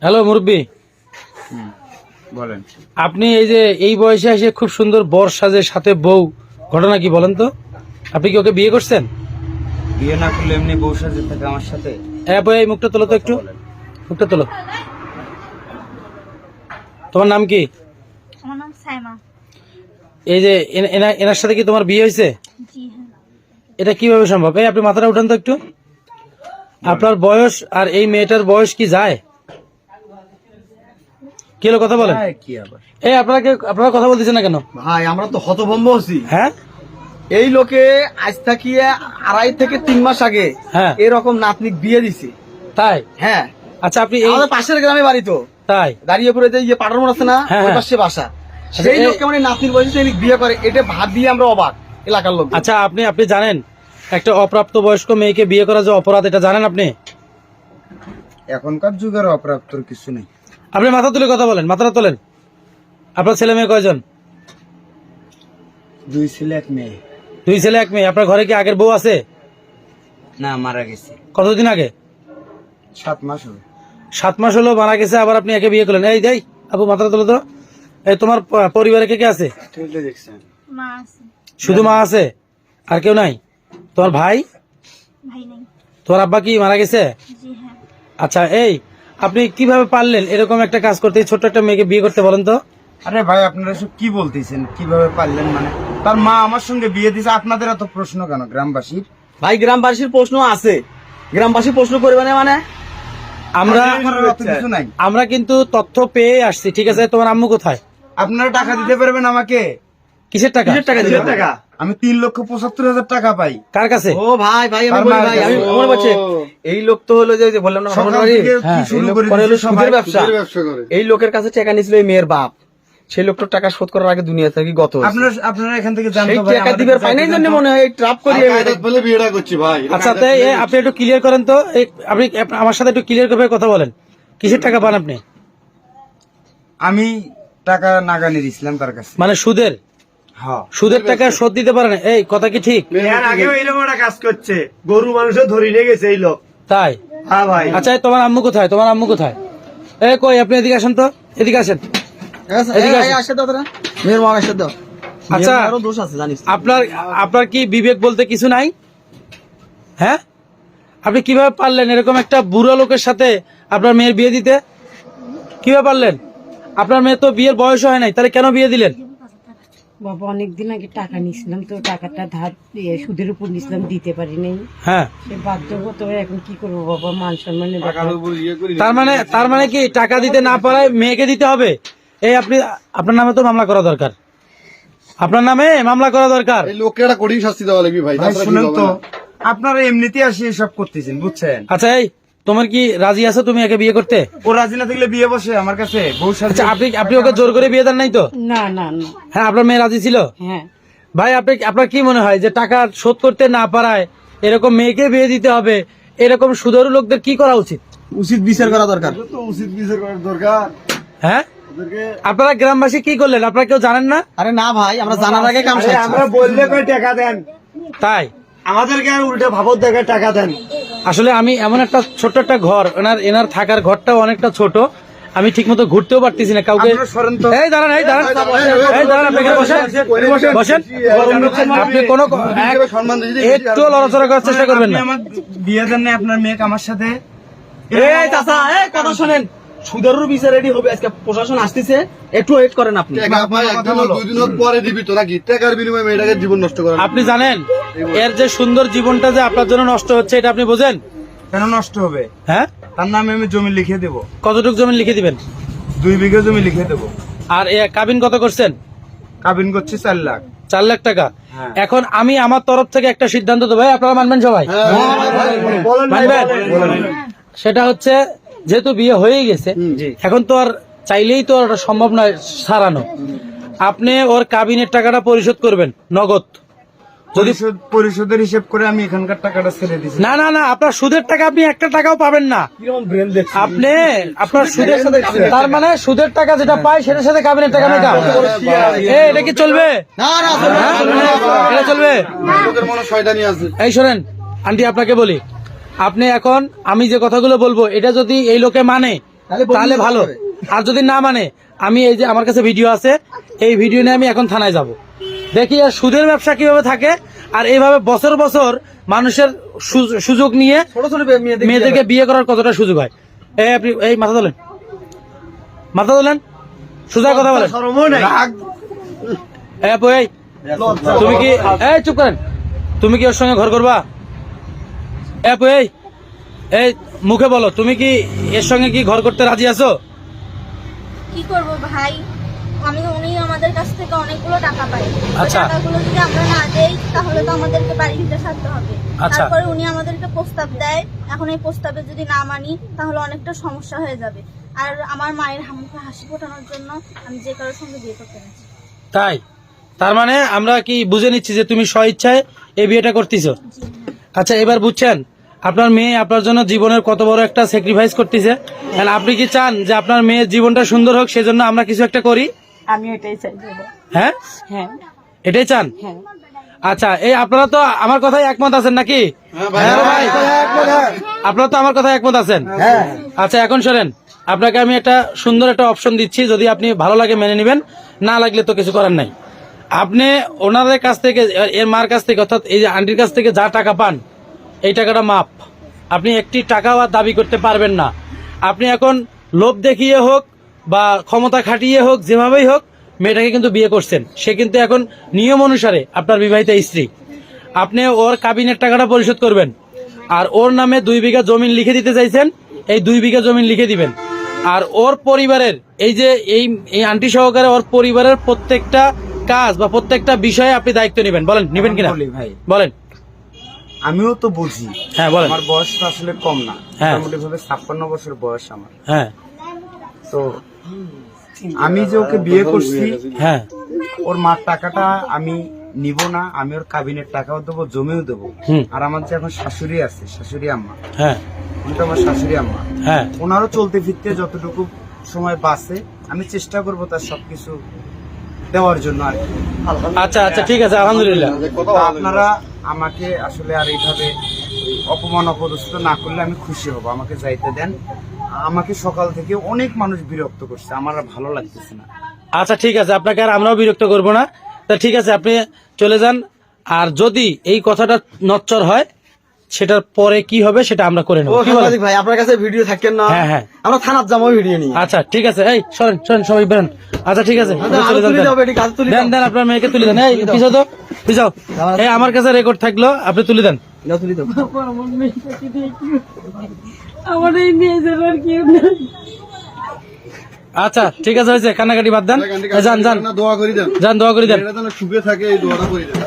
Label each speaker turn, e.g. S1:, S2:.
S1: Hello মুরব্বী।
S2: বলেন।
S1: আপনি এই যে এই বয়সে এসে খুব সুন্দর বর সাজে সাথে বউ ঘটনা কি বলেন তো? আপনি কি ওকে বিয়ে করছেন?
S2: বিয়ে না করলে এমনি বউ সাজে থাকে আমার সাথে?
S1: হ্যাঁ বই এই মুখটা তোলো তো একটু। মুখটা তোলো। তোমার নাম কি?
S3: আমার নাম সাইমা।
S1: এই যে এনা- এনা- এনার সাথে কি তোমার বিয়ে হয়েছে?
S3: জি হ্যাঁ।
S1: এটা কীভাবে সম্ভব? এই আপনি মাথাটা উঠান তো একটু। আপনার বয়স আর এই মেয়েটার বয়স কি যায়? কি হলো কথা বলেন।
S2: হ্যাঁ, কি আবার?
S1: এই আপনারা কে- আপনারা কথা বলতেছেন না কেন?
S4: ভাই আমরা তো হতভম্ব আছি
S1: হ্যাঁ?
S4: এই লোকে আজ থাকিয়ে আড়াই থেকে তিন মাস আগে
S1: হ্যাঁ।
S4: এরকম নাতনিক বিয়ে দিছে।
S1: তাই?
S4: হ্যাঁ।
S1: আচ্ছা আপনি
S4: আমাদের পাশের গ্রামে বাড়ি তো।
S1: তাই?
S4: দাঁড়িয়ে পড়ে যে পাটার মোড় আছে না
S1: হ্যাঁ,
S4: ওই
S1: হ্যাঁ।
S4: পাশে বাসা।
S1: আচ্ছা,
S4: সেই লোককে মানে নাতনির বয়সে বিয়ে করে এটা ভাব দিয়ে আমরা অবাক এলাকার লোক
S1: আচ্ছা আপনি আপনি জানেন একটা অপ্রাপ্ত বয়স্ক মেয়েকে বিয়ে করা যে অপরাধ এটা জানেন আপনি?
S2: এখনকার যুগের অপ্রাপ্তর কিছু নেই।
S1: আপনি মাথা তুলে কথা বলেন মাথাটা তোলেন। আপনার ছেলে মেয়ে কয়জন?
S2: দুই ছেলে এক মেয়ে।
S1: দুই ছেলে এক মেয়ে। আপনার ঘরে কি আগের বউ আছে?
S2: না মারা গেছে।
S1: কতদিন আগে?
S2: সাত মাস হবে
S1: সাত মাস হলো মারা গেছে আবার আপনি একে বিয়ে করলেন। এই দেই আপু মাথাটা তোলো তো এই তোমার পরিবারে কে কে আছে?
S3: মা
S1: শুধু মা আছে? আর কেউ নাই? তোমার ভাই?
S3: ভাই
S1: তোমার আব্বা কি মারা গেছে?
S3: হ্যাঁ।
S1: আচ্ছা এই আপনি কীভাবে পারলেন এরকম একটা কাজ করতে? ছোট্ট একটা মেয়েকে বিয়ে করতে বলেন তো।
S2: আরে ভাই আপনারা সব কি বলতেছেন? কীভাবে পারলেন মানে? তার মা আমার সঙ্গে বিয়ে দিছে আপনাদের এত প্রশ্ন কেন গ্রামবাসীর?
S4: ভাই গ্রামবাসীর প্রশ্ন আছে। গ্রামবাসী প্রশ্ন করবে না মানে?
S1: আমরা আমরা কিন্তু তথ্য পেয়ে আসছি ঠিক আছে? তোমার আম্মু কোথায়?
S2: আপনারা টাকা দিতে পারবেন আমাকে?
S1: কিসের টাকা?
S4: কিসের টাকা? দিবেন টাকা?
S2: আমি তিন লক্ষ পঁচাত্তর হাজার টাকা পাই।
S1: কার কাছে?
S4: ও ভাই ভাই আমি
S2: তার
S4: বলি ভাই আমি
S2: কাছে।
S4: মনে পড়ছে এই লোক তো হলো যে বললাম না বাড়ি,
S1: হ্যাঁ,
S4: এই? সুদের ব্যবসা। লোকের কাছে টাকা নিয়েছিল এই মেয়ের বাপ। সেই লোকটার টাকা শোধ করার আগে দুনিয়া থেকে গত হয়েছে।
S2: আপনারা আপনারা এখান থেকে জানতে ভাই
S4: টাকা দিবার পাই জন্য মনে হয়
S1: আচ্ছা তাই আপনি একটু ক্লিয়ার করেন তো। আপনি আমার সাথে একটু ক্লিয়ার করে কথা বলেন। কিসের টাকা পান আপনি?
S2: আমি টাকা নাগানি দিছিলাম তার কাছে।
S1: মানে সুদের? সুদের টাকা শোধ দিতে পারে না। এই কথা কি ঠিক?
S5: এর আগেও এইরকম একটা কাজ করছে। গরু মানুষও ধরে নিয়ে গেছে এই লোক।
S1: তাই?
S5: হ্যাঁ ভাই।
S1: আচ্ছা তোমার আম্মু কোথায়? তোমার আম্মু কোথায়? এ কই আপনি এদিকে আসেন তো। এদিকে আসেন। এদিকে
S4: এই,
S1: আসেন।
S4: এই, আসে দাও তোরা। মেয়ের মা আসে দাও
S1: আচ্ছা।
S4: মেয়ের আরও দোষ আছে জানিস
S1: আপনার আপনার কি বিবেক বলতে কিছু নাই? হ্যাঁ? আপনি কীভাবে পারলেন এরকম একটা বুড়ো লোকের সাথে আপনার মেয়ের বিয়ে দিতে? কীভাবে পারলেন? আপনার মেয়ে তো বিয়ের বয়স হয় নাই তাহলে কেন বিয়ে দিলেন?
S6: বাবা অনেকদিন আগে টাকা নিয়েছিলাম তো টাকাটা ধার দিয়ে সুদের উপর নিয়েছিলাম দিতে পারি নাই।
S1: হ্যাঁ।
S6: সে বাধ্যগত হয়ে এখন কি করব বাবা মান সম্মানের ব্যাপার।
S1: তার মানে তার মানে কি টাকা দিতে না পারায় মেয়েকে দিতে হবে? এই আপনি আপনার নামে তো মামলা করা দরকার। আপনার নামে মামলা করা দরকার।
S7: এই লোককে একটা কঠিন শাস্তি দেওয়া লাগবে ভাই
S2: ভাই শুনেন তো আপনারা এমনিতেই আসি সব করতেছেন বুঝছেন?
S1: আচ্ছা এই তোমার কি রাজি আছো তুমি একে বিয়ে করতে?
S2: ও রাজি না থাকলে বিয়ে বসে আমার কাছে। বউ সাথে
S1: আচ্ছা আপনি আপনি ওকে জোর করে বিয়ে দেন নাই তো?
S6: না না না।
S1: হ্যাঁ আপনার মেয়ে রাজি ছিল?
S6: হ্যাঁ।
S1: ভাই আপনি আপনার কি মনে হয় যে টাকা শোধ করতে না পারায় এরকম মেয়েকে বিয়ে দিতে হবে? এরকম সুদরু লোকদের কি করা উচিত?
S4: উচিত বিচার করা দরকার।
S7: উচিত বিচার করার দরকার।
S1: হ্যাঁ? আপনারা গ্রামবাসী কি করলেন? আপনারা কেউ জানেন না?
S4: আরে না ভাই আমরা জানার আগে কাম
S5: আমরা বললে কই টাকা দেন?
S1: তাই?
S5: আমাদেরকে আর উল্টে ভাবত দেখে টাকা দেন।
S1: আসলে আমি এমন একটা ছোট্ট একটা ঘর এনার এনার থাকার ঘরটাও অনেকটা ছোট। আমি ঠিক মতো ঘুরতেও পারতেছি না কাউকে
S2: আপনারা সরেন তো।
S1: এই দাঁড়ান এই দাঁড়ান। এই দাঁড়ান বসেন। বসেন আপনি কোনো
S7: নিজেকে সম্মান দিতে
S1: একটু লড়াচড়া করার চেষ্টা করবেন না।
S2: বিয়ে দেন না আপনার মেয়েকে আমার সাথে।
S4: এই চাচা এই কথা শোনেন। সুদেরও বিচার রেডি হবে আজকে প্রশাসন আসতেছে। একটু ওয়েট করেন আপনি।
S7: দুই দিন পরে দিবি তো নাকি টাকার বিনিময়ে মেয়েটাকে জীবন নষ্ট করা
S1: আপনি জানেন এর যে সুন্দর জীবনটা যে আপনার জন্য নষ্ট হচ্ছে এটা আপনি বোঝেন?
S2: কেন নষ্ট হবে?
S1: হ্যাঁ?
S2: তার নামে আমি জমি লিখে দেব।
S1: কতটুকু জমি লিখে দিবেন?
S2: দুই বিঘা জমি লিখে দেব।
S1: আর এ কাবিন কত করছেন?
S2: কাবিন করছি চার লাখ।
S1: চার লাখ টাকা।
S2: হ্যাঁ।
S1: এখন আমি আমার তরফ থেকে একটা সিদ্ধান্ত দেবো। ভাই আপনারা মানবেন সবাই? মানবেন? সেটা হচ্ছে যেহেতু বিয়ে হয়ে গেছে এখন তো আর চাইলেই তো আর সম্ভব নয় সারানো। আপনি ওর কাবিনের টাকাটা পরিশোধ করবেন নগদ। যদি
S2: পরিশোধ পরিশোধের হিসেব করে আমি এখানকার টাকাটা ছেড়ে দিছি
S1: না না না আপনার সুদের টাকা আপনি একটা টাকাও পাবেন না আপনি আপনার সুদের তার মানে সুদের টাকা যেটা পায় সেটার সাথে কাবিনের টাকা মেকা এটা কি চলবে
S4: না না
S1: হ্যাঁ? এটা চলবে
S7: লোকের মনে শয়তানি আছে
S1: এই শোনেন আন্টি আপনাকে বলি আপনি এখন আমি যে কথাগুলো বলব এটা যদি এই লোকে মানে তাহলে ভালো আর যদি না মানে আমি এই যে আমার কাছে ভিডিও আছে এই ভিডিও নিয়ে আমি এখন থানায় যাব দেখি আর সুদের ব্যবসা কীভাবে থাকে আর এইভাবে বছর বছর মানুষের সুযোগ নিয়ে
S4: ছোট ছোট মেয়েদের
S1: মেয়েদেরকে বিয়ে করার কতটা সুযোগ হয়? এই আপনি এই মাথা তোলেন। মাথা তোলেন? সোজা কথা বলেন। এই। তুমি কি এই চুপ করেন। তুমি কি ওর সঙ্গে ঘর করবা? এই মুখে বলো। তুমি কি এর সঙ্গে কি ঘর করতে রাজি আছো?
S3: কি করব ভাই? আমি উনি আমাদের কাছ থেকে অনেকগুলো টাকা পাই।
S1: আচ্ছা।
S3: টাকাগুলো যদি আমরা না দেই তাহলে তো আমাদেরকে বাড়ি ভিতরে থাকতে হবে।
S1: আচ্ছা।
S3: তারপরে উনি আমাদেরকে প্রস্তাব দেয় এখন এই প্রস্তাবে যদি না মানি তাহলে অনেকটা সমস্যা হয়ে যাবে। আর আমার মায়ের মুখে হাসি ফোটানোর জন্য আমি যে কারোর সঙ্গে বিয়ে করতে গেছি
S1: তাই? তার মানে আমরা কি বুঝে নিচ্ছি যে তুমি স্ব ইচ্ছায় এই বিয়েটা করতেছো? আচ্ছা এবার বুঝছেন আপনার মেয়ে আপনার জন্য জীবনের কত বড় একটা স্যাক্রিফাইস করতেছে। আপনি কি চান যে আপনার মেয়ের জীবনটা সুন্দর হোক সেজন্য আমরা কিছু একটা করি?
S6: আমি এটাই চাই
S1: হ্যাঁ?
S6: হ্যাঁ।
S1: এটাই চান?
S6: হ্যাঁ।
S1: আচ্ছা এই আপনারা তো আমার কথায় একমত আছেন নাকি? হ্যাঁ ভাই। আপনারা তো আমার কথায় একমত আছেন? আচ্ছা এখন শোনেন আপনাকে আমি একটা সুন্দর একটা অপশন দিচ্ছি যদি আপনি ভালো লাগে মেনে নেবেন না লাগলে তো কিছু করার নাই। আপনি ওনাদের কাছ থেকে এর মার কাছ থেকে অর্থাৎ এই যে আন্টির কাছ থেকে যা টাকা পান এই টাকাটা মাপ আপনি একটি টাকাও আর দাবি করতে পারবেন না। আপনি এখন লোভ দেখিয়ে হোক বা ক্ষমতা খাটিয়ে হোক যেভাবেই হোক মেয়েটাকে কিন্তু বিয়ে করছেন। সে কিন্তু এখন নিয়ম অনুসারে আপনার বিবাহিত স্ত্রী। আপনি ওর কাবিনের টাকাটা পরিশোধ করবেন। আর ওর নামে দুই বিঘা জমিন লিখে দিতে চাইছেন এই দুই বিঘা জমিন লিখে দিবেন। আর ওর পরিবারের এই যে এই এই আন্টি সহকারে ওর পরিবারের প্রত্যেকটা কাজ বা প্রত্যেকটা বিষয়ে আপনি দায়িত্ব নেবেন। বলেন নেবেন কিনা? বলেন।
S2: আমিও তো বুঝি।
S1: হ্যাঁ বলেন।
S2: আমার বয়স আসলে কম না।
S1: হ্যাঁ।
S2: মোটামুটি ভাবে ছাপ্পান্ন বছর বয়স আমার।
S1: হ্যাঁ।
S2: তো আমি যে ওকে বিয়ে করছি
S1: হ্যাঁ।
S2: ওর মার টাকাটা আমি নিব না আমি ওর কাবিনের টাকাও দেবো জমিও দেবো। আর আমার যে এখন শাশুড়ি আছে শাশুড়ি আম্মা।
S1: হ্যাঁ।
S2: তো আমার শাশুড়ি আম্মা।
S1: হ্যাঁ।
S2: ওনারও চলতে ফিরতে যতটুকু সময় বাঁচে আমি চেষ্টা করব তার সবকিছু দেওয়ার জন্য আর কি।
S1: আচ্ছা আচ্ছা ঠিক আছে আলহামদুলিল্লাহ।
S2: আপনারা আমাকে আসলে আর এইভাবে অপমান অপদস্থ না করলে আমি খুশি হব। আমাকে যাইতে দেন। আমাকে সকাল থেকে অনেক মানুষ বিরক্ত করছে আমার আর ভালো লাগতেছে না।
S1: আচ্ছা ঠিক আছে আপনাকে আর আমরাও বিরক্ত করব না। তা ঠিক আছে আপনি চলে যান। আর যদি এই কথাটা নচ্চর হয় সেটার পরে কি হবে সেটা আমরা করে নেব।
S4: ভাই আপনার কাছে ভিডিও থাকেন না।
S1: হ্যাঁ, হ্যাঁ।
S4: আমরা থানার যাব ভিডিও নিয়ে।
S1: আচ্ছা ঠিক আছে এই সরেন সরেন সবাই বেরোন। আচ্ছা ঠিক আছে
S4: তুলে
S1: দেন দেন আপনার মেয়েকে তুলে দেন। এই পিছাও তো পিছাও এই আমার কাছে রেকর্ড থাকল আপনি তুলে দেন।
S4: দাও তুলে দাও
S6: আমার মেয়েটাকে দেখি? আমার এই মেয়েদের আর কেউ নেই।
S1: আচ্ছা ঠিক আছে হয়েছে। কান্নাকাটি বাদ দেন। যান যান।
S7: দোয়া করি দেন।
S1: যান দোয়া করে দেন।
S7: সুখে থাকে এই দোয়াটা করি দেন।